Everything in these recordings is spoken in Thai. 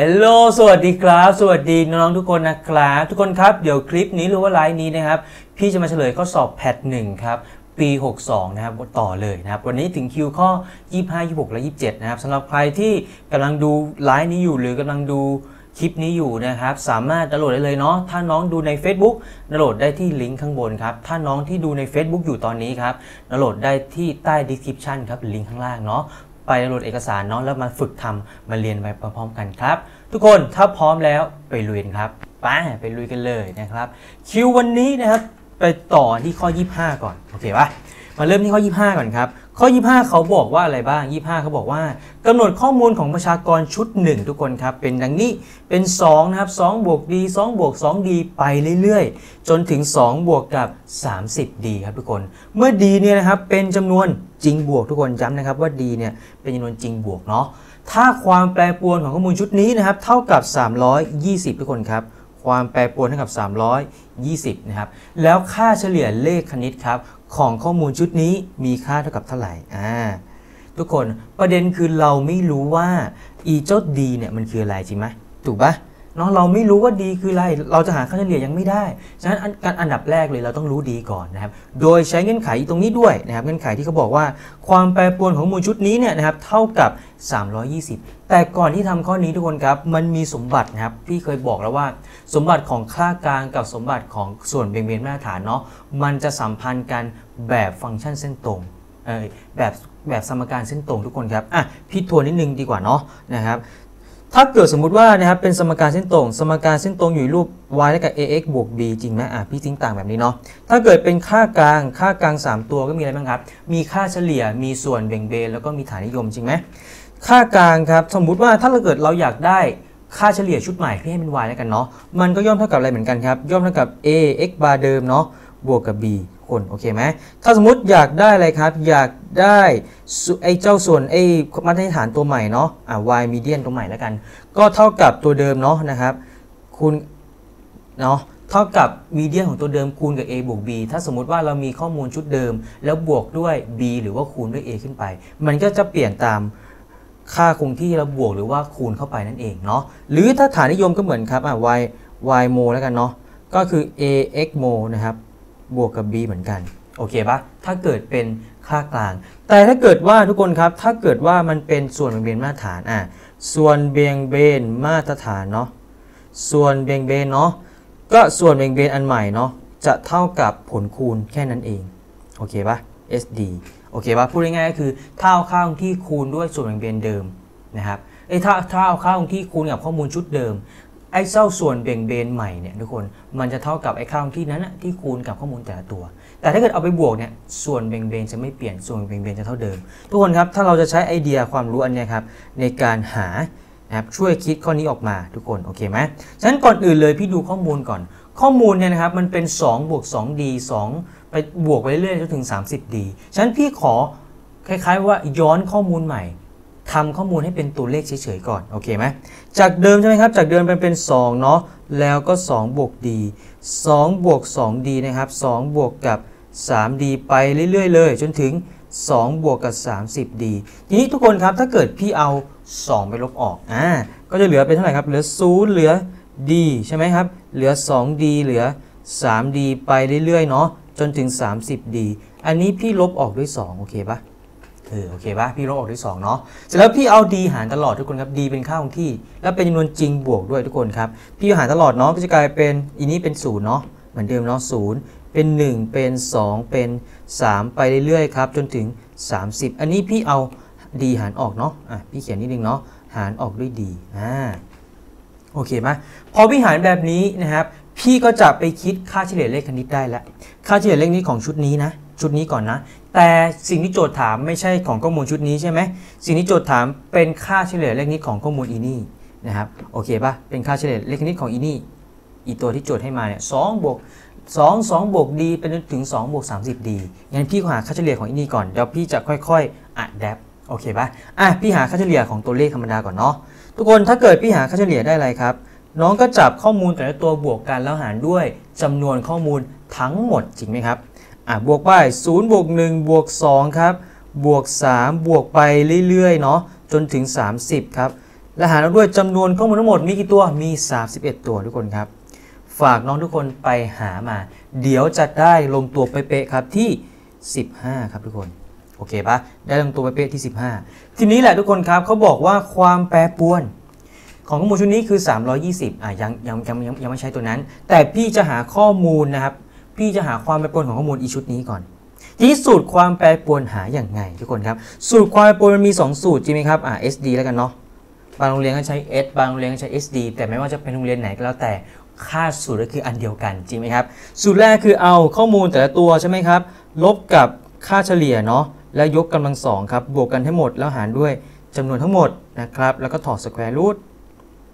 ฮลโหลสวัสดีครับ สวัสดีน้องๆทุกคนนะครับ ทุกคนครับ เดี๋ยวคลิปนี้หรือว่าไลฟ์นี้นะครับ พี่จะมาเฉลยข้อสอบแพทหนึ่งครับ ปี 62 นะครับ ต่อเลยนะครับ วันนี้ถึงคิวข้อ 25 26 และ 27 นะครับสำหรับใครที่กำลังดูไลฟ์นี้อยู่หรือกำลังดูคลิปนี้อยู่นะครับ สามารถดาวน์โหลดได้เลยเนาะถ้าน้องดูใน Facebook ดาวน์โหลดได้ที่ลิงก์ข้างบนครับ ถ้าน้องที่ดูใน Facebook อยู่ตอนนี้ครับดาวน์โหลดได้ที่ใต้ description ครับลิงก์ข้างล่างเนาะ ไปโหลดเอกสารเนาะแล้วมาฝึกทำมาเรียนไปพร้อมๆกันครับ ทุกคนถ้าพร้อมแล้วไปลุยกันครับไปไปลุยกันเลยนะครับ คิววันนี้นะครับไปต่อที่ข้อ 25 ก่อนโอเคปะมาเริ่มที่ข้อ 25 ก่อนครับ ข้อ 25 เขาบอกว่าอะไรบ้าง 25 เขาบอกว่ากำหนดข้อมูลของประชากรชุด 1 ทุกคนครับ เป็นดังนี้เป็น2นะครับ2บวก d 2บวก 2d ไปเรื่อยๆ จนถึง 2 บวกกับ 30d ครับทุกคน เมื่อ d เนี่ยนะครับเป็นจำนวนจริงบวกทุกคนย้ำนะครับว่า d เนี่ยเป็นจำนวนจริงบวกเนาะถ้าความแปรปรวนของข้อมูลชุดนี้นะครับเท่ากับ 320 ทุกคนครับความแปรปรวนเท่ากับ 320 นะครับ แล้วค่าเฉลี่ยเลขคณิตครับ ของข้อมูลชุดนี้มีค่าเท่ากับเท่าไหร่อ่าทุกคนประเด็นคือเราไม่รู้ว่าอีเจ้าดีเนี่ยมันคืออะไรจริงไหมถูกปะเนาะเราไม่รู้ว่าดีคืออะไร เราจะหาค่าเฉลี่ยยังไม่ได้ ฉะนั้นการอันดับแรกเลยเราต้องรู้ดีก่อนนะครับ โดยใช้เงื่อนไขตรงนี้ด้วยนะครับ เงื่อนไขที่เขาบอกว่าความแปรปรวนของมูลชุดนี้เนี่ยนะครับเท่ากับ 320 แต่ก่อนที่ทำข้อนี้ทุกคนครับ มันมีสมบัตินะครับ พี่เคยบอกแล้วว่า สมบัติของค่ากลางกับสมบัติของส่วนเบี่ยงเบนมาตรฐานเนาะมันจะสัมพันธ์กันแบบฟังก์ชันเส้นตรงเออแบบแบบสมการเส้นตรงทุกคนครับอะพี่ทวนนิดนึงดีกว่าเนาะนะครับถ้าเกิดสมมุติว่านะครับเป็นสมการเส้นตรง สมการเส้นตรงอยู่รูป y เท่ากับ ax บวก b จริงไหมอะพี่ทิ้งต่างแบบนี้เนาะถ้าเกิดเป็นค่ากลางค่ากลาง 3 ตัวก็มีอะไรบ้างครับ มีค่าเฉลี่ยมีส่วนเบี่ยงเบนแล้วก็มีฐานนิยมจริงไหมค่ากลางครับสมมุติว่าถ้าเราเกิดเราอยากได้ ค่าเฉลี่ยชุดใหม่ที่ให้เป็น y แล้วกันเนาะ มันก็ย่อมเท่ากับอะไรเหมือนกันครับ ย่อมเท่ากับ a x bar เดิมเนาะ บวกกับ b คนโอเคไหม ถ้าสมมติอยากได้อะไรครับ อยากได้ไอ้เจ้าส่วนไอ้มาตรฐานตัวใหม่เนาะ อ่า y median ตัวใหม่แล้วกัน ก็เท่ากับตัวเดิมเนาะนะครับ คูณเนาะเท่ากับ median ของตัวเดิมคูณกับ a บวก b ถ้าสมมติว่าเรามีข้อมูลชุดเดิม แล้วบวกด้วย b หรือว่าคูณด้วย a ขึ้นไป มันก็จะเปลี่ยนตาม ค่าคงที่เราบวกหรือว่าคูณเข้าไปนั่นเองเนาะหรือถ้าฐานนิยมก็เหมือนครับอ่า y y โมแล้วกันเนาะก็คือ a x โมนะครับบวกกับ b เหมือนกันโอเคปะถ้าเกิดเป็นค่ากลาง แต่ถ้าเกิดว่าทุกคนครับ ถ้าเกิดว่ามันเป็นส่วนเบี่ยงเบนมาตรฐานอะส่วนเบี่ยงเบนมาตรฐานเนาะส่วนเบี่ยงเบนเนาะก็ส่วนเบี่ยงเบนอันใหม่เนาะจะเท่ากับผลคูณแค่นั้นเองโอเคปะ SD โอเคปะพูดง่ายๆก็คือถ้าเอาค่าคงที่คูณด้วยส่วนเบี่ยงเบนเดิมนะครับเอ้ถ้าถ้าเอาค่าคงที่คูณกับข้อมูลชุดเดิมไอ้เจ้าส่วนเบ่งเบนใหม่เนี่ยทุกคนมันจะเท่ากับไอ้ค่าคงที่นั้นนะที่คูณกับข้อมูลแต่ละตัว แต่ถ้าเกิดเอาไปบวกเนี่ยส่วนเบ่งเบนจะไม่เปลี่ยนส่วนเบ่งเบนจะเท่าเดิม ทุกคนครับถ้าเราจะใช้ไอเดียความรู้อันนี้ครับในการหานะครับช่วยคิดข้อนี้ออกมาทุกคนโอเคไหมฉะนั้นก่อนอื่นเลยพี่ดูข้อมูลก่อน ข้อมูลเนี่ยนะครับมันเป็น2บวก 2d 2 ไปบวกไปเรื่อยๆจนถึง 30d ฉะนั้นพี่ขอคล้ายๆว่าย้อนข้อมูลใหม่ทำข้อมูลให้เป็นตัวเลขเฉยๆก่อน โอเคไหมจากเดิมใช่ไหมครับ จากเดิมเป็นเป็น 2 เนาะแล้วก็ 2 บวก d 2 บวก 2d นะครับ 2 บวกกับ 3d ไปเรื่อยๆเลย จนถึง 2 บวกกับ 30d ทีนี้ทุกคนครับถ้าเกิดพี่เอา 2 ไปลบออกอ่าก็จะเหลือเป็นเท่าไหร่ครับ เหลือ 0 เหลือ d ใช่ไหมครับ เหลือ 2d เหลือ 3d ไปเรื่อยๆ เนาะจนถึง 30d อันนี้พี่ลบออกด้วย 2 โอเคปะเออโอเคปะพี่ลบออกด้วย 2 เนาะเสร็จแล้วพี่เอา d หารตลอดทุกคนครับ d เป็นค่าคงที่ แล้วเป็นจำนวนจริงบวกด้วยทุกคนครับ พี่หารตลอดเนาะก็จะกลายเป็นอีนี้เป็น0เนาะเหมือนเดิมเนาะ0เป็น 1 เป็น 2 เป็น 3 ไปเรื่อยๆครับจนถึง 30 อันนี้พี่เอา d หารออกเนาะอะพี่เขียนนิดนึงเนาะหารออกด้วย d อ่า โอเคไหมพอพี่หารแบบนี้นะครับ พี่ก็จะไปคิดค่าเฉลี่ยเลขคณิตได้แล้วค่าเฉลี่ยเลขนี้ของชุดนี้นะ ชุดนี้ก่อนนะ แต่สิ่งที่โจทย์ถามไม่ใช่ของข้อมูลชุดนี้ใช่ไหมสิ่งที่โจทย์ถามเป็นค่าเฉลี่ยเลขนี้ของข้อมูลอีนี่นะครับโอเคปะเป็นค่าเฉลี่ยเลขนี้ของอีนี่อีตัวที่โจทย์ให้มาเนี่ยสองบวก2 2บวก d เป็นถึง2บวก 30d งั้นพี่ก็หาค่าเฉลี่ยของอีนี่ก่อนเดี๋ยวพี่จะค่อยๆอัดแดปโอเคป่ะอะพี่หาค่าเฉลี่ยของตัวเลขธรรมดาก่อนเนาะ ทุกคนถ้าเกิดพี่หาค่าเฉลี่ยได้อะไรครับ น้องก็จับข้อมูลแต่ละตัวบวกกันแล้วหารด้วยจำนวนข้อมูลทั้งหมดจริงไหมครับอะบวกไป0บวก1บวก2ครับบวก 3 บวกไปเรื่อยๆเนาะจนถึง 30ครับและหารด้วยจำนวนข้อมูลทั้งหมดมีกี่ตัวมี 31 ตัวทุกคนครับ ฝากน้องทุกคนไปหามา เดี๋ยวจะได้ลงตัวเป๊ะๆครับที่ 15 ครับทุกคนโอเคปะได้ลงตัวเป๊ะที่ 15 ทีนี้แหละทุกคนครับเขาบอกว่าความแปรปรวน ของข้อมูลชุดนี้คือ 320อะยังยังยังยังยังไม่ใช้ตัวนั้น แต่พี่จะหาข้อมูลนะครับ พี่จะหาความแปรปรวนของข้อมูลอีชุดนี้ก่อนทีสูตรความแปรปรวนหาอย่างไงทุกคนครับ สูตรความแปรปรวนมันมี 2 สูตรจริงไหมครับอ่า SD แล้วกันเนาะบางโรงเรียนก็ใช้ S บางโรงเรียนก็ใช้ SD แต่ไม่ว่าจะเป็นโรงเรียนไหนก็แล้วแต่ค่าสูตรก็คืออันเดียวกันจริงไหมครับ สูตรแรกคือเอาข้อมูลแต่ละตัวใช่ไหมครับ ลบกับค่าเฉลี่ยเนาะแล้วยกกำลังสองครับบวกกันให้หมดแล้วหารด้วยจำนวนทั้งหมดนะครับแล้วก็ถอดสแควร์รูท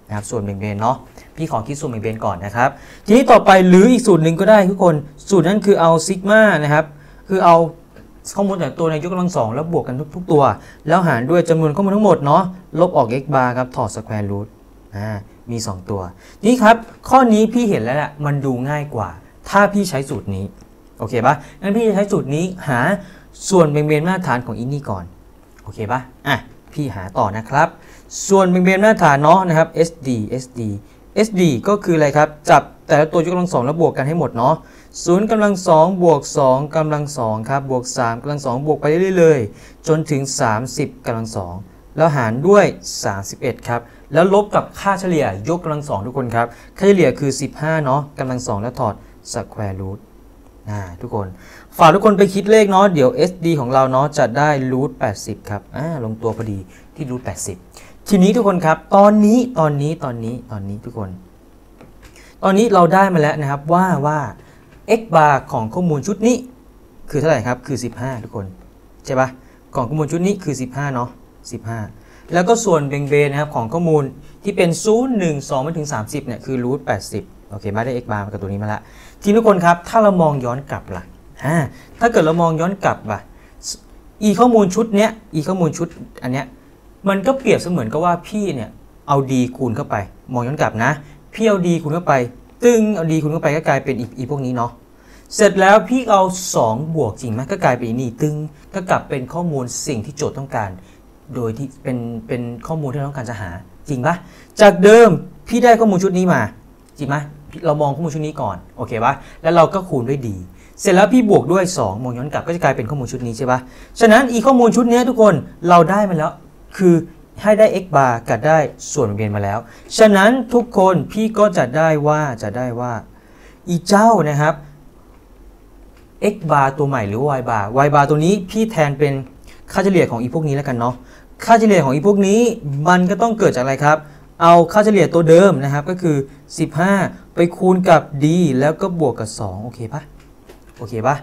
นะครับส่วนเบ่งเบนเนาะพี่ขอคิดส่วนเบ่งเบนก่อนนะครับ ทีนี้ต่อไปหรืออีกสูตรหนึ่งก็ได้ทุกคนสูตรนั้นคือเอาซิกมานะครับคือเอาข้อมูลแต่ละตัวในยกกำลังสองแล้วบวกกันทุก ๆ ตัว แล้วหารด้วยจำนวนข้อมูลทั้งหมดเนาะลบออก x bar ครับถอดสแควร์รูทอ่ามี 2 ตัว นี่ครับ ข้อนี้พี่เห็นแล้วแหละมันดูง่ายกว่า ถ้าพี่ใช้สูตรนี้ โอเคปะงั้นพี่จะใช้สูตรนี้หา ส่วนเบ่งเบนมาตรฐานของอินนี่ก่อน โอเคปะอะ พี่หาต่อนะครับ ส่วนเบ่งเบนมาตรฐานเนาะนะครับ SD SD SD ก็คืออะไรครับ จับแต่ละตัวยกกำลังสองแล้วบวกกันให้หมดเนาะศูนย์กำลังสองบวก2กำลังสองครับบวก3กำลังสองบวกไปเรื่อยๆเลยจนถึง 30กำลังสองแล้วหารด้วย 31 ครับ แล้วลบกับค่าเฉลี่ยยกกำลังสองทุกคนครับ ค่าเฉลี่ยคือ 15 เนาะกำลังสองแล้วถอดสแควร์รูทอ่าทุกคน ฝากทุกคนไปคิดเลขเนาะเดี๋ยว SD ของเราเนาะจะได้รูท80 ครับอ่าลงตัวพอดีที่รูท80 ทีนี้ทุกคนครับ ตอนนี้ตอนนี้ตอนนี้ตอนนี้ทุกคน ตอนนี้เราได้มาแล้วนะครับว่าว่า x bar ของข้อมูลชุดนี้ คือเท่าไหร่ครับ คือ 15 ทุกคน ใช่ปะของข้อมูลชุดนี้คือ 15 เนาะ15 แล้วก็ส่วนเบงเบนนะครับของข้อมูลที่เป็น 0 1 2มาถึง 30 เนี่ย คือรูท80 โอเคมาได้ x bar มากับตัวนี้มาละ ทีนี้ทุกคนครับ ถ้าเรามองย้อนกลับล่ะ อ่าถ้าเกิดเรามองย้อนกลับอะอีข้อมูลชุดเนี้ยอีข้อมูลชุดอันเนี้ยมันก็เปรียบเสมือนกับว่าพี่เนี่ยเอาดีคูณเข้าไป มองย้อนกลับนะ พี่เอาดีคูณเข้าไป ตึงเอาดีคูณเข้าไปก็กลายเป็นอีอีพวกนี้เนาะเสร็จแล้วพี่เอา 2 บวกจริงไหมก็กลายเป็นนี่ตึงก็กลับเป็นข้อมูลสิ่งที่โจทย์ต้องการ โดยที่เป็นเป็นข้อมูลที่เราต้องการจะหาจริงปะจากเดิมพี่ได้ข้อมูลชุดนี้มา จริงไหมเรามองข้อมูลชุดนี้ก่อนโอเคปะแล้วเราก็คูณด้วยดี เสร็จแล้วพี่บวกด้วย2มองย้อนกลับก็จะกลายเป็นข้อมูลชุดนี้ใช่ปะฉะนั้นอีข้อมูลชุดนี้ทุกคนเราได้มาแล้วคือให้ได้ x bar กับได้ส่วนเบียนมาแล้ว ฉะนั้นทุกคนพี่ก็จะได้ว่าจะได้ว่าอีเจ้านะครับ x bar ตัวใหม่หรือ y bar y bar ตัวนี้พี่แทนเป็นค่าเฉลี่ยของอีพวกนี้แล้วกันเนาะค่าเฉลี่ยของอีพวกนี้มันก็ต้องเกิดจากอะไรครับ เอาค่าเฉลี่ยตัวเดิมนะครับก็คือ 15 ไปคูณกับ d แล้วก็บวกกับ 2 โอเคปะ โอเคปะ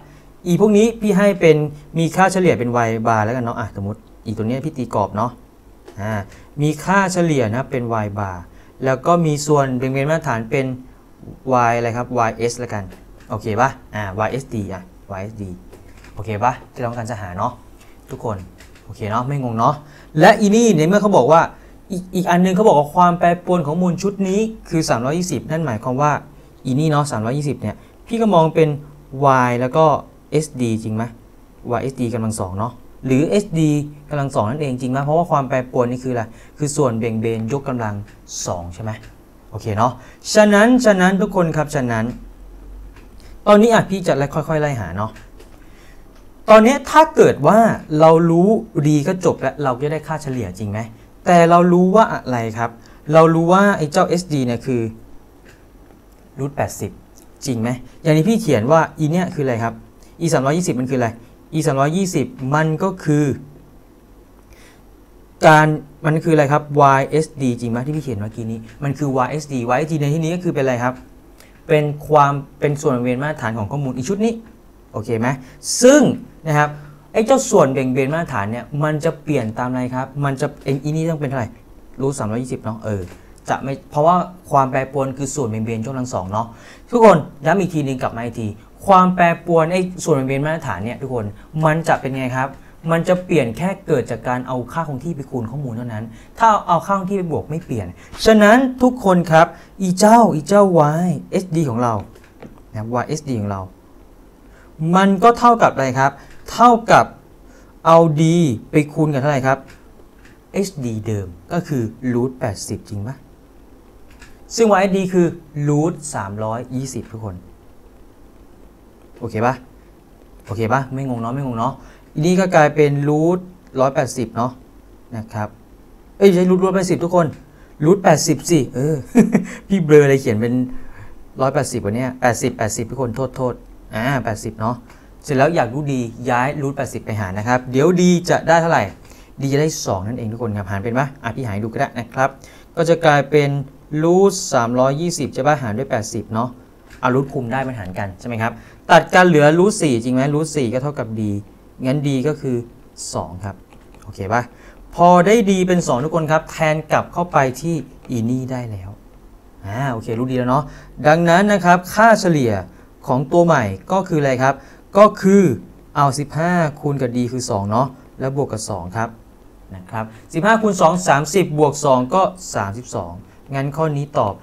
อีพวกนี้พี่ให้เป็นมีค่าเฉลี่ยเป็น y bar แล้วกันเนาะอะสมมติอีตัวนี้พี่ตีกรอบเนาะอ่ามีค่าเฉลี่ยนะเป็น y bar แล้วก็มีส่วนเบ่งเบนมาตรฐานเป็น y อะไรครับ ys แล้วกัน โอเคปะอ่า ysd อะ ysd โอเคปะที่เราต้องการจะหาเนาะทุกคน โอเคเนาะไม่งงเนาะและอีนี่ในเมื่อเขาบอกว่าอีกอีกอันนึงเขาบอกว่าความแปรปรวนของมูลชุดนี้คือ 320 นั่นหมายความว่าอีนี่เนาะ320เนี่ยพี่ก็มองเป็น y แล้วก็ sd จริงไหม ysd กำลังสองเนาะหรือ sd กำลังสองนั่นเองจริงไหมเพราะว่าความแปรปรวนนี่คืออะไรคือส่วนเบี่ยงเบนยกกำลังสองใช่ไหมโอเคเนาะฉะนั้นฉะนั้นทุกคนครับฉะนั้น ตอนนี้อะพี่จะค่อยๆไล่หาเนาะตอนนี้ถ้าเกิดว่าเรารู้ดีก็จบแล้วเราก็ได้ค่าเฉลี่ยจริงไหมแต่เรารู้ว่าอะไรครับ เรารู้ว่าไอ้เจ้า SD เนี่ยคือรูท80 จริงไหมอย่างนี้พี่เขียนว่าอีเนี่ยคืออะไรครับ e 320 มันคืออะไร e 320 มันก็คือการมันคืออะไรครับ ysd จริงไหมที่พี่เขียนเมื่อกี้นี้ มันคือ ysd ysd ในที่นี้ก็คือเป็นอะไรครับ เป็นความเป็นส่วนเวียนมาตรฐานของข้อมูลอีกชุดนี้ โอเคไหมซึ่งนะครับไอ้เจ้าส่วนเบ่งเบนมาตรฐานเนี่ยมันจะเปลี่ยนตามอะไรครับ มันจะเอ็นอีนี่ต้องเป็นเท่าไหร่รู้320เนาะเออ จะไม่เพราะว่าความแปรปรวนคือส่วนเบี่ยงเบนช่วงทั้งสองเนาะทุกคนย้ำอีกทีหนึงกลับมาอีกที ความแปรปรวนไอ้ส่วนเบี่ยงเบนมาตรฐานเนี่ยทุกคนมันจะเป็นไงครับ มันจะเปลี่ยนแค่เกิดจากการเอาค่าคงที่ไปคูณข้อมูลเท่านั้น ถ้าเอาค่าคงที่ไปบวกไม่เปลี่ยน ฉะนั้นทุกคนครับอีเจ้าอีเจ้า y sd ของเรานะครับ y sd ของเรา มันก็เท่ากับอะไรครับ เท่ากับเอา d ไปคูณกับเท่าไหร่ครับ hd เดิมก็คือ root 80จริงปะ ซึ่ง yhd คือ root 320 ทุกคน โอเคปะโอเคปะไม่งงเนาะไม่งงเนาะอันนี้ก็กลายเป็น root 180 เนาะนะครับ เอ้ยใช้ root 180 ทุกคน root 80 สิ เออ พี่เบลอเลยเขียนเป็น 180วันนี้80 80 ทุกคน โทษโทษอ่า80 เนาะเสร็จแล้วอยากรู้ดีย้าย root 80ไปหารนะครับ เดี๋ยวดีจะได้เท่าไหร่ ดีจะได้ 2 นั่นเองทุกคนครับ หารเป็นปะอะพี่หารดูก็ได้นะครับ ก็จะกลายเป็น root 320ใช่ปะหารด้วย80เนาะเอารูทคุมได้มันหารกันใช่ไหมครับ ตัดกันเหลือรูท4จริงไหมรูท4ก็เท่ากับ d งั้น d ก็คือ2ครับ โอเคปะพอได้ d เป็น2ทุกคนครับ แทนกลับเข้าไปที่อีนี่ได้แล้วอ่าโอเครู้ดีแล้วเนาะดังนั้นนะครับค่าเฉลี่ยของตัวใหม่ก็คืออะไรครับ ก็คือเอา 15 คูณกับ d คือ 2 เนาะแล้วบวกกับ 2 ครับนะครับ15คูณ2 30 บวก 2 ก็ 32 งั้นข้อนี้ตอบ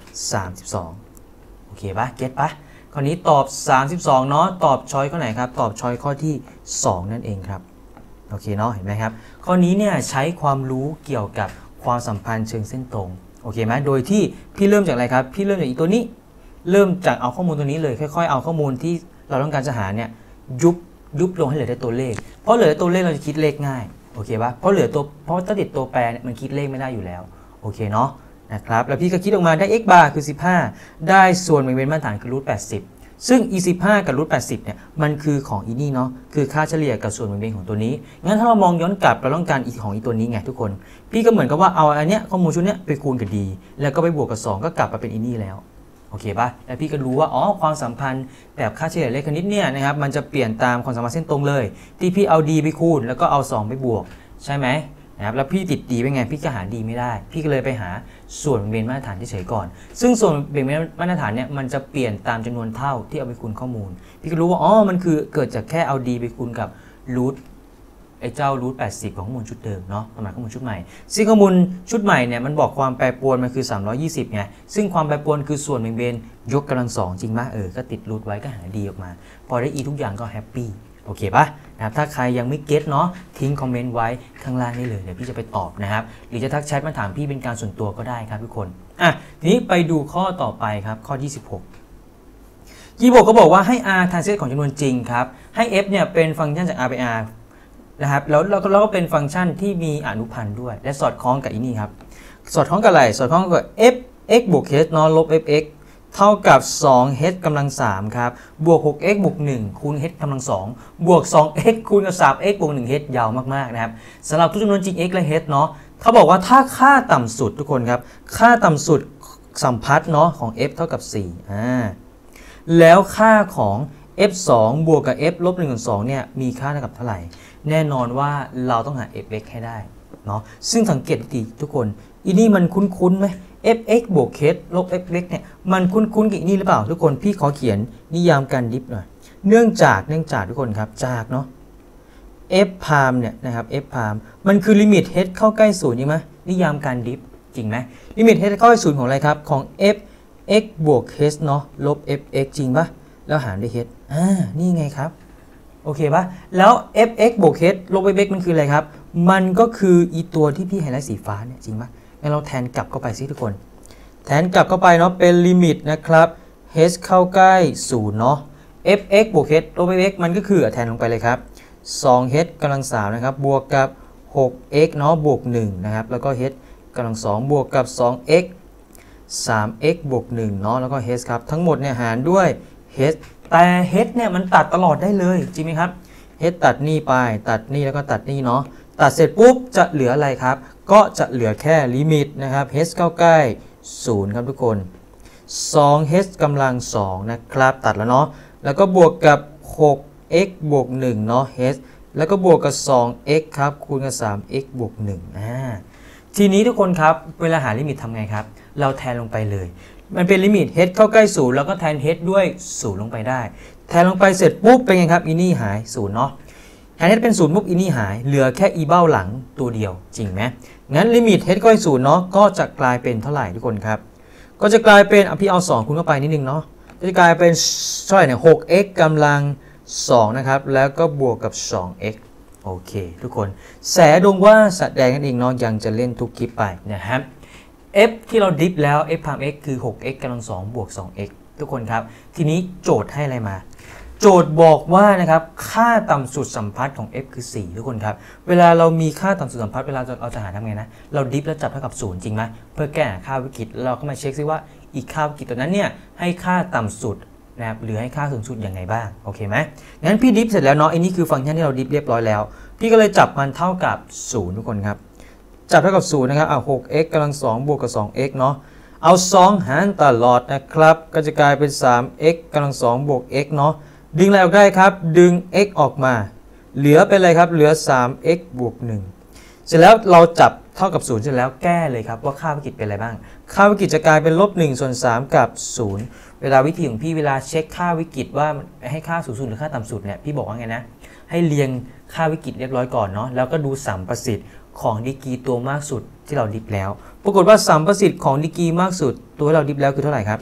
32 โอเคปะเก็ตปะข้อนี้ตอบ 32 เนาะ ตอบช้อยข้อไหนครับ ตอบช้อยข้อที่ 2 นั่นเองครับ โอเคเนาะ เห็นไหมครับ ข้อนี้เนี่ยใช้ความรู้เกี่ยวกับความสัมพันธ์เชิงเส้นตรง โอเคไหมโดยที่พี่เริ่มจากอะไรครับ พี่เริ่มจากอีตัวนี้ เริ่มจากเอาข้อมูลตัวนี้เลย ค่อยๆ เอาข้อมูลที่เราต้องการจะหาเนี่ยยุบยุบลงให้เหลือแต่ตัวเลข เพราะเหลือตัวเลขเราจะคิดเลขง่าย โอเคปะเพราะเหลือตัว เพราะถ้าติดตัวแปรเนี่ยมันคิดเลขไม่ได้อยู่แล้ว โอเคเนาะ นะครับแล้วพี่ก็คิดออกมาได้ x bar คือ 15 ได้ส่วนแบ่งเป็นมาตรฐานคือรูท80 ซึ่ง e 15กับรูท80เนี่ยมันคือของอีนี่เนาะคือค่าเฉลี่ยกับส่วนแบ่งเป็นของตัวนี้งั้นถ้าเรามองย้อนกลับเราต้องการอีของอีตัวนี้ไงทุกคน พี่ก็เหมือนกับว่าเอาอันเนี้ยข้อมูลชุดเนี้ยไปคูณกับ d แล้วก็ไปบวกกับ 2 ก็กลับมาเป็นอีนี่แล้วโอเคป่ะแล้วพี่ก็รู้ว่าอ๋อความสัมพันธ์แบบค่าเฉลี่ยเลขคณิตเนี่ยนะครับมันจะเปลี่ยนตามความสัมพันธ์เส้นตรงเลย ที่พี่เอา d ไปคูณแล้วก็เอา 2 ไปบวก ใช่ไหม นะครับแล้วพี่ติด d ไปไงพี่ก็หา d ไม่ได้ พี่ก็เลยไปหาส่วนแบ่งเป็นมาตรฐานเฉยก่อน ซึ่งส่วนแบ่งเป็นมาตรฐานเนี่ยมันจะเปลี่ยนตามจำนวนเท่าที่เอาไปคูณข้อมูล พี่ก็รู้ว่าอ๋อมันคือเกิดจากแค่เอา d ไปคูณกับรูทไอ้เจ้ารูท80ของข้อมูลชุดเดิมเนาะประมาณข้อมูลชุดใหม่ ซึ่งข้อมูลชุดใหม่เนี่ยมันบอกความแปรปรวนมันคือ 320ไงซึ่งความแปรปรวนคือส่วนแบ่งเบนยกกำลังสองจริงไหมเออก็ติดรูทไว้ก็หาดีออกมา พอได้อีทุกอย่างก็แฮปปี้โอเคปะ นะครับถ้าใครยังไม่เก็ตเนาะทิ้งคอมเมนต์ไว้ข้างล่างนี่เลยเดี๋ยวพี่จะไปตอบนะครับ หรือจะทักแชทมาถามพี่เป็นการส่วนตัวก็ได้ครับทุกคนอะทีนี้ไปดูข้อต่อไปครับข้อที่16ยี่บก็บอกว่าให้ r ทานเซตของจำนวนจริงครับ ให้ f เนี่ยเป็นฟังก์ชันจาก r ไป r นะครับแล้วเราก็เราก็เป็นฟังก์ชันที่มีอนุพันธ์ด้วย และสอดคล้องกับอีนี่ครับ สอดคล้องกับอะไร สอดคล้องกับ f x บวก h เนาะลบ f x เท่ากับ2 h กำลัง3ครับ บวก 6x บวก 1 คูณ h กำลัง 2 บวก 2x คูณกับ 3x บวก 1h ยาวมากๆนะครับสำหรับทุกจำนวนจริง x และ h เนาะเขาบอกว่าถ้าค่าต่ำสุดทุกคนครับ ค่าต่ำสุดสัมพัทธ์เนาะของ f เท่ากับ4อ่าแล้วค่าของ f 2บวกกับ f ลบ1ส่วน2เนี่ยมีค่าเท่ากับเท่าไหร่ แน่นอนว่าเราต้องหา fx ให้ได้เนาะซึ่งสังเกตดีทุกคนอีนี่มันคุ้นๆไหม fx บวก h ลบ fx เนี่ยมันคุ้นๆกับนี่หรือเปล่า ทุกคนพี่ขอเขียนนิยามการดิฟหน่อย เนื่องจากเนื่องจากทุกคนครับจากเนาะ f พามเนี่ยนะครับ f พามมันคือลิมิต h เข้าใกล้ศูนย์ใช่ไหมนิยามการดิฟจริงไหมลิมิต h เข้าใกล้ศูนย์ของอะไรครับ ของ f x บวก h เนาะลบ fx จริงปะแล้วหารด้วย h อ่านี่ไงครับ โอเคปะแล้ว fx บวก h ลบ fx มันคืออะไรครับ มันก็คืออีตัวที่พี่ไฮไลท์สีฟ้าเนี่ยจริงปะ งั้นเราแทนกลับเข้าไปสิทุกคน แทนกลับเข้าไปเนาะเป็นลิมิตนะครับ h เข้าใกล้0เนาะ fx บวก h ลบ fx มันก็คือแทนลงไปเลยครับ 2h กำลัง3นะครับบวกกับ 6x เนาะบวก1นะครับแล้วก็ h กำลัง2บวกกับ 2x 3x บวก1เนาะแล้วก็ h ครับทั้งหมดเนี่ยหารด้วย h แต่ h เนี่ยมันตัดตลอดได้เลยจริงไหมครับ h ตัดนี่ไปตัดนี่แล้วก็ตัดนี่เนาะตัดเสร็จปุ๊บจะเหลืออะไรครับ ก็จะเหลือแค่ลิมิตนะครับ h เข้าใกล้0ครับทุกคน 2h กำลัง 2 นะครับ ตัดแล้วเนาะ แล้วก็บวกกับ 6x บวก 1 เนาะ h แล้วก็บวกกับ 2x ครับ คูณกับ 3x บวก1อ่าทีนี้ทุกคนครับ เวลาหาลิมิตทำไงครับ เราแทนลงไปเลย มันเป็นลิมิต h เข้าใกล้ศูนย์แล้วก็แทน h ด้วย 0 ลงไปได้ แทนลงไปเสร็จปุ๊บเป็นไงครับอีนี่หาย 0 เนาะแทน h เป็น 0 ปุ๊บอีนี่หาย เหลือแค่อีเบ้าหลังตัวเดียว จริงไหม งั้นลิมิต h ใกล้ศูนย์เนาะก็จะกลายเป็นเท่าไหร่ทุกคนครับ ก็จะกลายเป็นอพี่เอา 2 คูณเข้าไปนิดนึงเนาะก็จะกลายเป็นเท่าไหร่เนี่ย 6x กำลัง 2 นะครับ แล้วก็บวกกับ 2x โโอเค ทุกคน แสดงว่าแสดงนั่นเองเนาะยังจะเล่นทุกคลิปไปนะครับ f ที่เราดิฟแล้ว f พาม x คือ 6x กำลัง 2 บวก 2x ทุกคนครับ ทีนี้โจทย์ให้อะไรมา โจทย์บอกว่านะครับค่าต่ำสุดสัมพัทธ์ของ f คือ 4 ทุกคนครับ เวลาเรามีค่าต่ำสุดสัมพัทธ์เวลาเราจะหาทำไงนะ เราดิฟแล้วจับเท่ากับ 0 จริงไหมเพื่อแก้ค่าวิกฤตเราก็มาเช็คซิว่าอีกค่าวิกฤตตัวนั้นเนี่ยให้ค่าต่ำสุดนะครับหรือให้ค่าสูงสุดยังไงบ้างโอเคไหมงั้นพี่ดิฟเสร็จแล้วเนาะอันนี้คือฟังก์ชันที่เราดิฟเรียบร้อยแล้วพี่ก็เลยจับมันเท่ากับ 0 ทุกคนครับจับเท่ากับ 0 นะครับเอา 6x กำลัง 2 บวกกับ 2x เนาะเอา 2 หารตลอดนะครับ ก็จะกลายเป็น 3x กำลัง 2 บวก x เนาะ ดึงอะไรออกได้ครับ ดึง x ออกมา เหลือเป็นอะไรครับเหลือ 3x บวก 1 เสร็จแล้วเราจับเท่ากับ 0 เสร็จแล้วแก้เลยครับว่าค่าวิกฤตเป็นอะไรบ้าง ค่าวิกฤตจะกลายเป็นลบ1ส่วน3กับ 0 เวลาวิธีของพี่เวลาเช็คค่าวิกฤตว่าให้ค่าสูงสุดหรือค่าต่ำสุดเนี่ยพี่บอกว่าไงนะ ให้เรียงค่าวิกฤตเรียบร้อยก่อนเนาะแล้วก็ดูสัมประสิทธิ์ของดีกรีตัวมากสุดที่เราดิฟแล้ว ปรากฏว่าสัมประสิทธิ์ของดีกรีมากสุด ตัวเราดิฟแล้วคือเท่าไหร่ครับ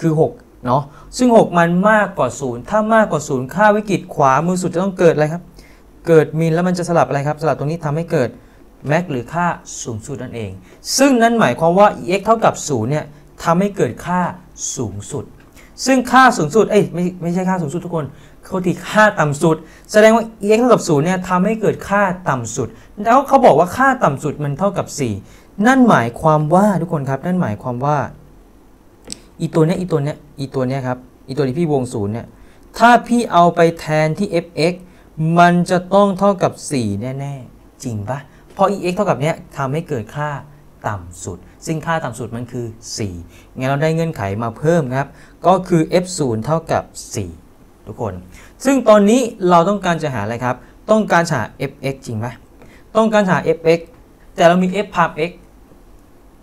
คือ 6 เนาะซึ่ง 6 มันมากกว่า 0 ถ้ามากกว่า 0 ค่าวิกฤตขวามือสุดจะต้องเกิดอะไรครับ เกิดมินแล้วมันจะสลับอะไรครับ สลับตรงนี้ทำให้เกิดแม็กหรือค่าสูงสุดนั่นเอง ซึ่งนั่นหมายความว่า x เท่ากับ 0 เนี่ยทำให้เกิดค่าสูงสุด ซึ่งค่าสูงสุด เอ้ยไม่ไม่ใช่ค่าสูงสุดทุกคนเขาทีค่าต่ำสุด แสดงว่า x เท่ากับ0เนี่ยทำให้เกิดค่าต่ำสุด แล้วเขาบอกว่าค่าต่ำสุดมันเท่ากับ 4 นั่นหมายความว่าทุกคนครับ นั่นหมายความว่า อีตัวเนี้ยอีตัวเนี้ยอีตัวเนี้ยครับอีตัวที่พี่วงศูนย์เนี่ยถ้าพี่เอาไปแทนที่ fx มันจะต้องเท่ากับ 4 แน่ ๆ จริงปะเพราะ ex เท่ากับเนี้ยทำให้เกิดค่าต่ำสุด ซึ่งค่าต่ำสุดมันคือ 4 งั้นเราได้เงื่อนไขมาเพิ่มครับ ก็คือ f0 เท่ากับ 4 ทุกคน ซึ่งตอนนี้เราต้องการจะหาอะไรครับ ต้องการหา fx จริงไหมต้องการหา fx แต่เรามี f พาม x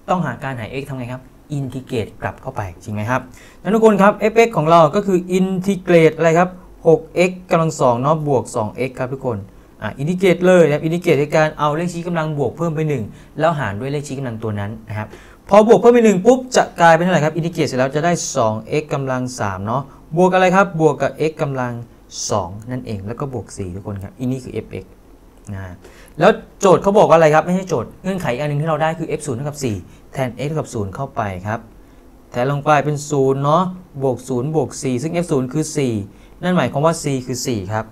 ต้องหาการหา x ทำไงครับ อินทิเกรตกลับเข้าไปจริงไหมครับนั้นทุกคนครับ fx ของเราก็คืออินทิเกรตอะไรครับ 6x กำลัง2เนาะบวก 2x ครับทุกคนอะอินทิเกรตเลยนะครับอินทิเกรตในการเอาเลขชี้กำลังบวกเพิ่มไป 1 แล้วหารด้วยเลขชี้กำลังตัวนั้นนะครับพอบวกเพิ่มไป 1 ปุ๊บ จะกลายเป็นเท่าไหร่ครับอินทิเกรตเสร็จแล้วจะได้ 2x กำลัง3เนาะบวกอะไรครับบวกกับ x กำลัง2นั่นเองแล้วก็บวก 4 ทุกคนครับอันนี้คือ fx นะแล้วโจทย์เขาบอกว่าอะไรครับ ไม่ใช่โจทย์เงื่อนไขอีกอันหนึงที่เราได้คือ f 0เท่ากับ 4 แทน x เท่ากับ 0 เข้าไปครับ แทนลงไปเป็น 0 เนาะบวก 0 บวก 4 ซึ่ง f 0คือ 4 นั่นหมายความว่า c คือ 4 ครับ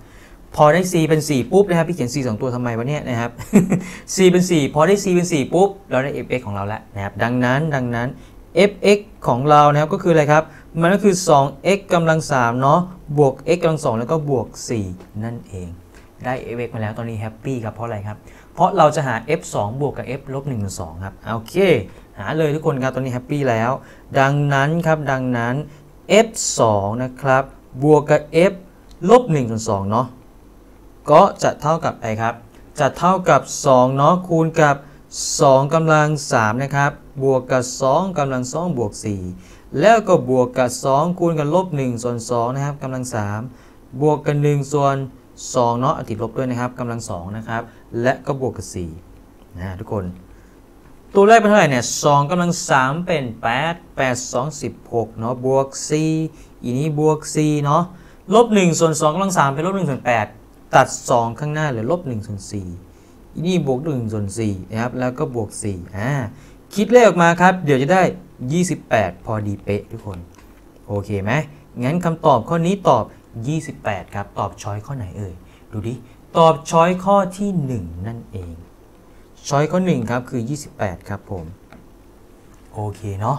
พอได้ c เป็น 4 ปุ๊บนะครับ พี่เขียน c 2 ตัวทำไมวะเนี่ยนะครับ c เป็น 4 พอได้ c เป็น 4 ปุ๊บ เราได้ fx ของเราแล้วนะครับ ดังนั้นดังนั้น fx ของเรานะครับก็คืออะไรครับ มันก็คือ 2x กำลัง3เนาะบวก x กำลัง2แล้วก็บวก 4 นั่นเอง ได้ fx มาแล้วตอนนี้แฮปปี้ครับเพราะอะไรครับ เพราะเราจะหา f 2บวกกับ f ลบ1 2ครับโอเค หาเลยทุกคนครับตอนนี้แฮปปี้แล้ว ดังนั้นครับดังนั้น f 2นะครับบวกกับ f ลบ1ส่วน2เนาะก็จะเท่ากับอะไรครับ จะเท่ากับ2เนาะคูณกับ 2กำลัง3นะครับบวกกับ 2กำลัง2บวก 4 แล้วก็บวกกับ 2 คูณกับลบ1ส่วน2นะครับกำลัง 3 บวกกับ1ส่วน 2เนาะอติดลบด้วยนะครับกำลัง2นะครับ และก็บวกกับ4นะทุกคน ตัวแรกเป็นเท่าไหร่เนี่ย2กำลัง 3 เป็น 8 8 2 16เนาะบวก4อีนี้บวก4เนาะลบ1ส่วน2กำลัง 3 เป็นลบ1ส่วน8ตัด 2 ข้างหน้าเหลือลบ1ส่วน4อีนี่บวก1ส่วน4นะครับแล้วก็บวก4อ่าคิดเลขออกมาครับ เดี๋ยวจะได้ 28 พอดีเป๊ะทุกคน โอเคไหมงั้นคำตอบข้อนี้ตอบ 28 ครับ ตอบช้อยข้อไหนเอ่ย ดูดิ ตอบช้อยข้อที่ 1 นั่นเอง ช้อยข้อ 1 ครับคือ 28 ครับผม โอเคเนาะ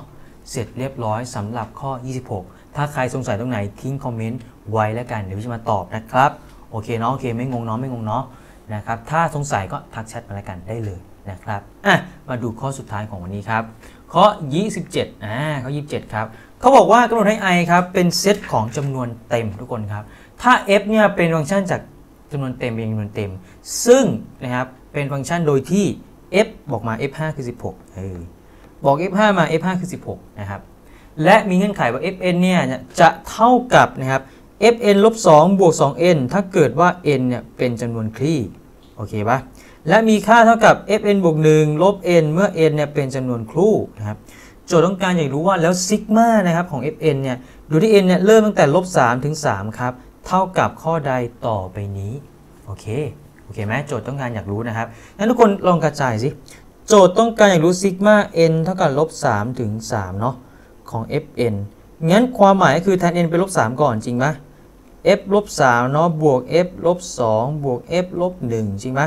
เสร็จเรียบร้อยสำหรับข้อ 26 ถ้าใครสงสัยตรงไหนทิ้งคอมเมนต์ไว้แล้วกัน เดี๋ยวพี่จะมาตอบนะครับ โอเคเนาะ โอเค ไม่งงเนาะ ไม่งงเนาะ นะครับ ถ้าสงสัยก็ทักแชทมาแล้วกันได้เลยนะครับ อะ มาดูข้อสุดท้ายของวันนี้ครับ ข้อ 27 อ่า ข้อ 27 ครับ เขาบอกว่ากำหนดให้ i ครับเป็นเซตของจำนวนเต็มทุกคนครับ ถ้า f เนี่ยเป็นฟังก์ชันจากจำนวนเต็มเป็นจำนวนเต็ม ซึ่งนะครับเป็นฟังก์ชันโดยที่ f บอกมา f5 คือ 16เออบอก f5 มา f5 คือ 16 นะครับ และมีเงื่อนไขว่า fn เนี่ยจะเท่ากับนะครับ fn ลบ2บวก 2n ถ้าเกิดว่า n เนี่ยเป็นจำนวนคลี่โอเคปะและมีค่าเท่ากับ fn บวก1ลบ n เมื่อ n เนี่ยเป็นจำนวนครู่นะครับ โจทย์ต้องการอยากรู้ว่าแล้วซิกมานะครับของ fn เนี่ยดูที่ n เนี่ยเริ่มตั้งแต่ลบ3ถึง3ครับเท่ากับข้อใดต่อไปนี้โอเคโอเคไหมโจทย์ต้องการอยากรู้นะครับงั้นทุกคนลองกระจายสิโจทย์ต้องการอยากรู้ซิกมา n เท่ากับลบ3ถึง3เนาะของ fn งั้นความหมายก็คือแทน n เป็นลบ3ก่อนจริงไหม f ลบ3เนาะบวก f ลบ2บวก f ลบ1จริงไหม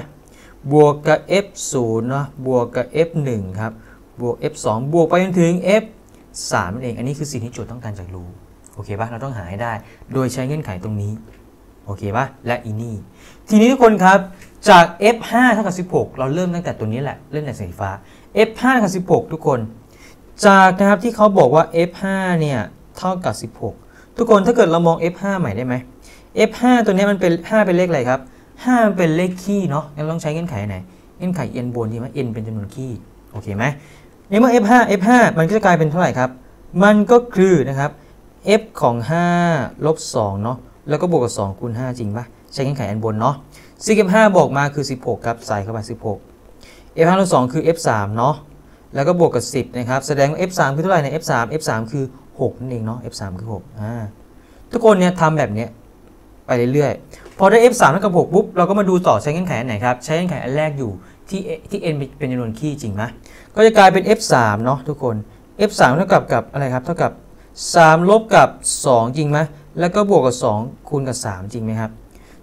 บวกกับ f 0เนาะบวกกับ f 1ครับ บวก f 2บวกไปจนถึง f 3นั่นเอง อันนี้คือสิ่งที่โจทย์ต้องการจากรูโอเคปะเราต้องหาให้ได้ โดยใช้เงื่อนไขตรงนี้ โอเคปะและอีนี่ ทีนี้ทุกคนครับ จาก f5 เท่ากับ16 เราเริ่มตั้งแต่ตัวนี้แหละ เริ่มจากสีฟ้า f5 เท่ากับ16 ทุกคน จากนะครับที่เขาบอกว่า f5 เนี่ยเท่ากับ 16 ทุกคนถ้าเกิดเรามอง f5 ใหม่ได้ไหม f5 ตัวนี้มันเป็น 5 เป็นเลขอะไรครับ5มันเป็นเลขคี่เนาะงั้นเราต้องใช้เงื่อนไขไหน เงื่อนไข n บนที่ว่า n เป็นจำนวนคี่ โอเคไหม ในเมื่อ f5 f5 มันก็จะกลายเป็นเท่าไหร่ครับ มันก็คือนะครับ f ของ 5 ลบ 2 เนาะ แล้วก็บวกกับ 2 คูณ 5 จริงปะใช้เงื่อนไขอันบนเนาะซิก f5 บอกมาคือ 16 ครับ ใส่เข้าไป 16 f5 ลบ 2 คือ f3 เนาะ แล้วก็บวกกับ 10 นะครับ แสดงว่า f3 คือเท่าไหร่ใน f3 f3 คือ 6 นั่นเองเนาะ f3 คือ 6 อ่า ทุกคนเนี่ยทำแบบเนี้ยไปเรื่อยๆ พอได้ f3 เท่ากับ 6 ปุ๊บ เราก็มาดูต่อใช้เงื่อนไขอันไหนครับ ใช้เงื่อนไขอันแรกอยู่ที่ที่ n เป็นจำนวนคี่จริงไหม ก็จะกลายเป็น f3 เนาะทุกคน f3 เท่ากับกับอะไรครับ เท่ากับ 3 ลบกับ 2 จริงไหมแล้วก็บวกกับ 2 คูณกับ 3 จริงไหมครับ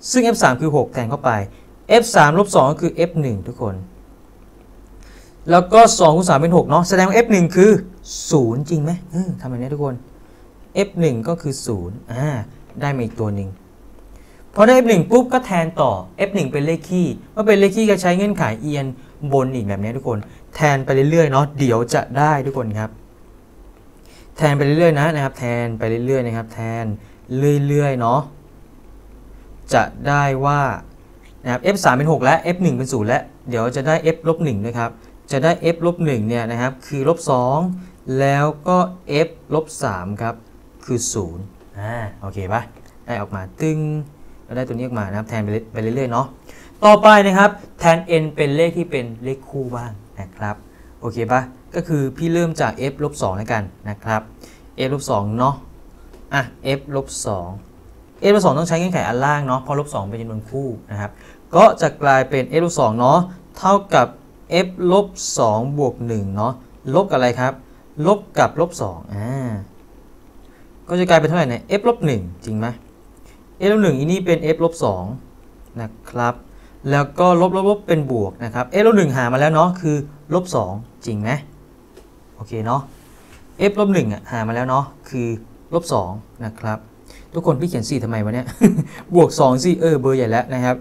ซึ่ง f3 คือ 6 แทนเข้าไป f3 ลบ 2 ก็คือ f1 ทุกคน แล้วก็ 2 คูณ 3 เป็น 6 เนาะ แสดงว่า f1 คือ 0 จริงไหมเออทำแบบนี้ทุกคน f1 ก็คือ 0 อ่า ได้มาอีกตัวหนึ่งพอได้ f1 ปุ๊บก็แทนต่อ f1 เป็นเลขคี่เมื่อเป็นเลขคี่ก็ใช้เงื่อนไข en บนอีกแบบนี้ทุกคน แทนไปเรื่อยๆเนาะเดี๋ยวจะได้ทุกคนครับ แทนไปเรื่อยๆนะนะครับ แทนไปเรื่อยๆนะครับ แทนเรื่อยๆเนาะจะได้ว่านะครับ f 3เป็น 6 และ f 1เป็น0และ เดี๋ยวจะได้ f ลบ1ด้วยครับ จะได้ f ลบ1เนี่ยนะครับ คือลบ2แล้วก็ f ลบ3ครับ คือ0อ่า โอเคปะได้ออกมาตึงแล้วได้ตัวนี้ออกมานะครับ แทนไปเรื่อยๆเนาะ ต่อไปนะครับ แทน n เป็นเลขที่เป็นเลขคู่บ้าง นะครับโอเคปะก็คือพี่เริ่มจาก f ลบ2แล้วกันนะครับ f ลบ2เนาะอะ f ลบ2 f ลบ2ต้องใช้เงื่อนไขอันล่างเนาะเพราะลบ2เป็นจำนวนคู่นะครับก็จะกลายเป็น f ลบ2เนาะเท่ากับ f ลบ2บวก1เนาะลบกับอะไรครับ ลบกับลบ2อ่าก็จะกลายเป็นเท่าไหร่เนี่ย f ลบ1จริงไหม f ลบ1อีนี่เป็น f ลบ2นะครับ แล้วก็ลบลบลบเป็นบวกนะครับ f ลบ1หามาแล้วเนาะคือลบ2จริงไหมโอเคเนาะ f ลบ1อะหามาแล้วเนาะคือลบ2นะครับ ทุกคนพี่เขียน4ทำไมวะเนี่ย บวก2สิเออเบอร์ใหญ่แล้วนะครับ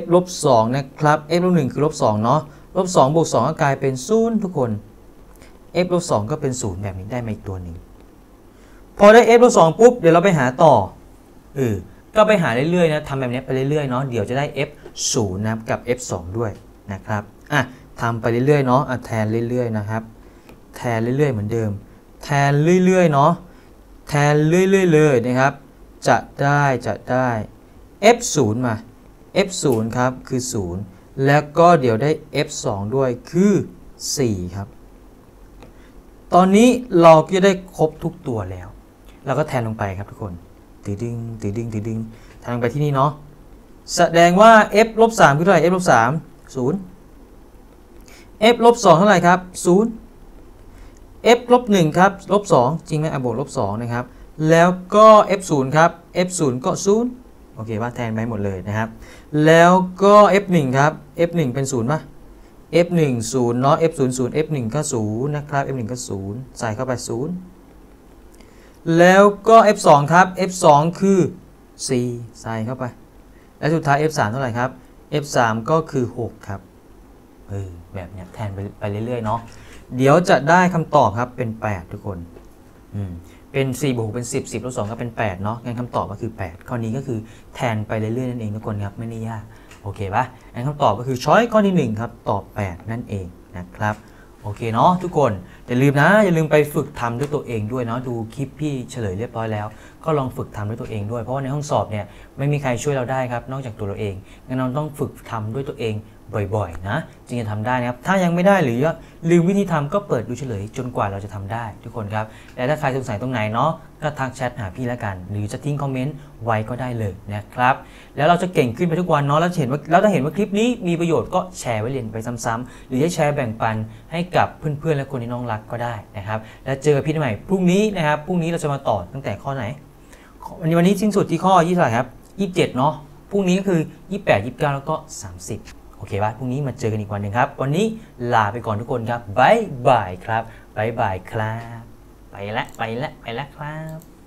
f ลบ2นะครับ f ลบ1คือลบ2เนาะลบ2บวก2ก็กลายเป็น0ทุกคน f ลบ2ก็เป็น0แบบนี้ได้มาอีกตัวหนึ่งพอได้ f ลบ2ปุ๊บเดี๋ยวเราไปหาต่อเออก็ไปหาเรื่อยๆนะทำแบบนี้ไปเรื่อยๆเนาะเดี๋ยวจะได้ f 0นะครับกับ f 2 ด้วยนะครับอะทำไปเรื่อยๆเนาะอะแทนเรื่อยๆนะครับ แทนเรื่อยๆเหมือนเดิม แทนเรื่อยๆเนาะแทนเรื่อยๆเลยนะครับ จะได้จะได้ f 0มา f 0ครับคือ 0 แล้วก็เดี๋ยวได้ f 2ด้วยคือ 4 ครับ ตอนนี้เราก็ได้ครบทุกตัวแล้ว เราก็แทนลงไปครับทุกคนตืดึงตืดึงตืดึงแทนลงไปที่นี่เนาะ แสดงว่า f ลบ3คือเท่าไหร่ f ลบ3 0 f ลบ2เท่าไหร่ครับ 0 f ลบ1ครับลบ2จริงไหมอะบวกลบ2นะครับ แล้วก็ f 0ครับ f 0ก็0โอเคว่าแทนไปหมดเลยนะครับ แล้วก็ f 1ครับ f 1เป็น0ป่ะ f 1 0เนาะ f 0 0 f 1ก็0นะครับ f 1ก็0ใส่เข้าไป 0 แล้วก็ f 2ครับ f 2คือ 4 ใส่เข้าไป และสุดท้าย f 3 เท่าไหร่ครับ f 3 ก็คือ 6 ครับเออแบบเนี้ยแทนไปไปเรื่อยๆเนาะเดี๋ยวจะได้คำตอบครับเป็น 8 ทุกคนอืมเป็น4บวกเป็น 10 10ลบ2ก็เป็น 8 เนาะงั้นคำตอบก็คือ 8 ข้อนี้ก็คือแทนไปเรื่อยๆนั่นเองทุกคนครับไม่ได้ยากโอเคปะงั้นคำตอบก็คือช้อยข้อที่ 1 ครับ ตอบ 8 นั่นเองนะครับโอเคเนาะทุกคนอย่าลืมนะอย่าลืมไปฝึกทำด้วยตัวเองด้วยเนาะดูคลิปพี่เฉลยเรียบร้อยแล้ว ก็ลองฝึกทำด้วยตัวเองด้วยเพราะว่าในห้องสอบเนี่ย ไม่มีใครช่วยเราได้ครับ นอกจากตัวเราเองงั้นเราต้องฝึกทำด้วยตัวเองบ่อยๆนะจึงจะทำได้นะครับ ถ้ายังไม่ได้หรือว่าลืมวิธีทำก็เปิดดูเฉลย จนกว่าเราจะทำได้ทุกคนครับ และถ้าใครสงสัยตรงไหนเนาะก็ทักแชทหาพี่แล้วกัน หรือจะทิ้งคอมเมนต์ไว้ก็ได้เลยนะครับ แล้วเราจะเก่งขึ้นไปทุกวันเนาะแล้วเห็นว่าแล้วถ้าเห็นว่าคลิปนี้มีประโยชน์ก็แชร์ไว้เรียนไปซ้ำๆหรือจะแชร์แบ่งปันให้กับเพื่อนๆและคนที่น้องรักก็ได้นะครับ แล้วเจอพี่ใหม่พรุ่งนี้นะครับพรุ่งนี้เราจะมาต่อตั้งแต่ข้อไหนวันนี้วันนี้สิ้นสุดที่ข้อยี่สิบครับ เจ็ดเนาะพรุ่งนี้ก็คือยี่แปดยี่เก้าแล้วก็สามสิบโอเคป่ะพรุ่งนี้มาเจอกันอีกวันหนึ่งครับ วันนี้ลาไปก่อนทุกคนครับบายบายครับบายบายครับ ไปละไปละไปละครับ